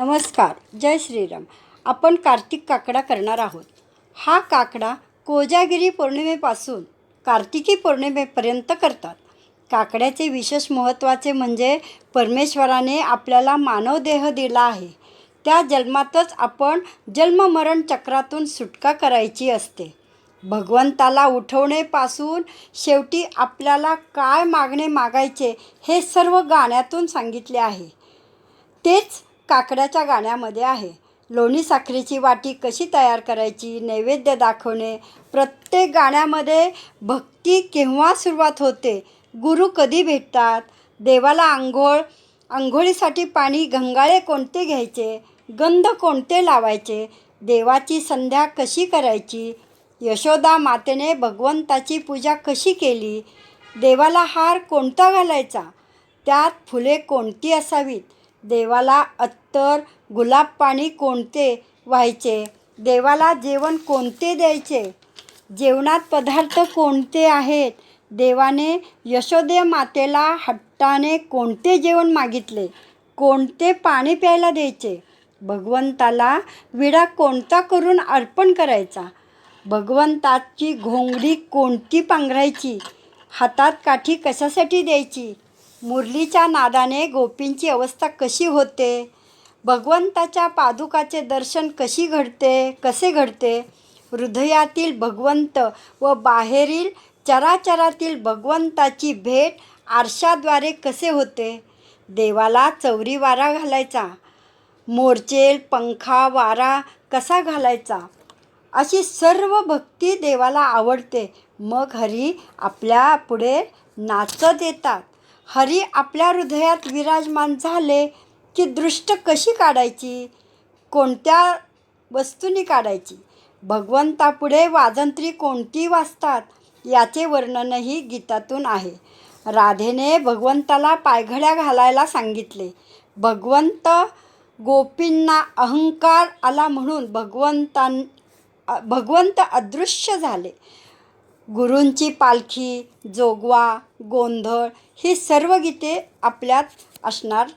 नमस्कार जय श्रीराम. आपण कार्तिक काकडा करणार आहोत. हा काकडा कोजागिरी पौर्णिमेपासून कार्तिकी पौर्णिमेपर्यंत करतात. काकड्याचे विशेष महत्त्वाचे म्हणजे परमेश्वराने आपल्याला मानवदेह दिला आहे. त्या जन्मातच आपण जन्ममरण चक्रातून सुटका करायची असते. भगवंताला उठवणेपासून शेवटी आपल्याला काय मागणे मागायचे हे सर्व गाण्यातून सांगितले आहे. तेच काकड्याच्या गाण्यामध्ये आहे. लोणी साखरेची वाटी कशी तयार करायची नैवेद्य दाखवणे प्रत्येक गाण्यामध्ये भक्ती केव्हा सुरुवात होते गुरु कधी भेटतात देवाला आंघोळ आंघोळीसाठी पाणी गंगाळे कोणते घ्यायचे गंध कोणते लावायचे देवाची संध्या कशी करायची यशोदा मातेने भगवंताची पूजा कशी केली देवाला हार कोणता घालायचा त्यात फुले कोणती असावीत देवाला अत्तर गुलाब पाणी कोणते व्हायचे? देवाला जेवण कोणते द्यायचे? जेवणात पदार्थ कोणते आहेत? देवाने यशोदे मातेला हट्टाने कोणते जेवण मागितले? कोणते पाणी प्यायला द्यायचे? भगवंताला विडा कोणता करून अर्पण करायचा? भगवंताची घोंगडी कोणती पांघरायची? हातात काठी कशासाठी द्यायची? मुरलीच्या नादाने गोपींची अवस्था कशी होते? भगवंताच्या पादुकाचे दर्शन कशी घडते? कसे घडते? हृदयातील भगवंत व बाहेरील चराचरातील भगवंताची भेट आरशाद्वारे कसे होते? देवाला चौरी वारा घालायचा. मोरचेल पंखा वारा कसा घालायचा? अशी सर्व भक्ती देवाला आवडते. मग हरी आपल्या पुढे नाचत येतात. हरी आपल्या हृदयात विराजमान झाले की दृष्ट कशी काढायची? कोणत्या वस्तूंनी काढायची? भगवंतापुढे वाजंत्री कोणती वाजतात? याचे वर्णनही गीतातून आहे. राधेने भगवंताला पायघड्या घालायला सांगितले. भगवंत गोपींना अहंकार आला म्हणून भगवंतां भगवंत अदृश्य झाले. गुरूंची पालखी जोगवा गोंधळ ही सर्व गीते आपल्यात असणार.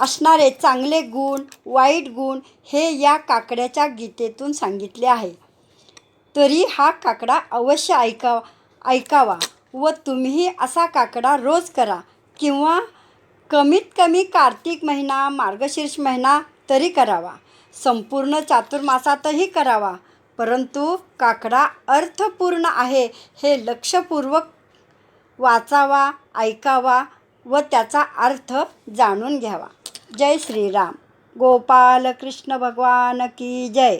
असणारे चांगले गुण वाईट गुण हे या काकड्याच्या गीतेतून सांगितले आहे. तरी हा काकडा अवश्य ऐका ऐकावा व तुम्हीही असा काकडा रोज करा किंवा कमीत कमी कार्तिक महिना मार्गशीर्ष महिना तरी करावा. संपूर्ण चातुर्मासातही करावा. परंतु काकडा अर्थपूर्ण आहे हे लक्षपूर्वक वाचावा ऐकावा व त्याचा अर्थ जाणून घ्यावा. जय श्रीराम. गोपाल कृष्ण भगवान की जय.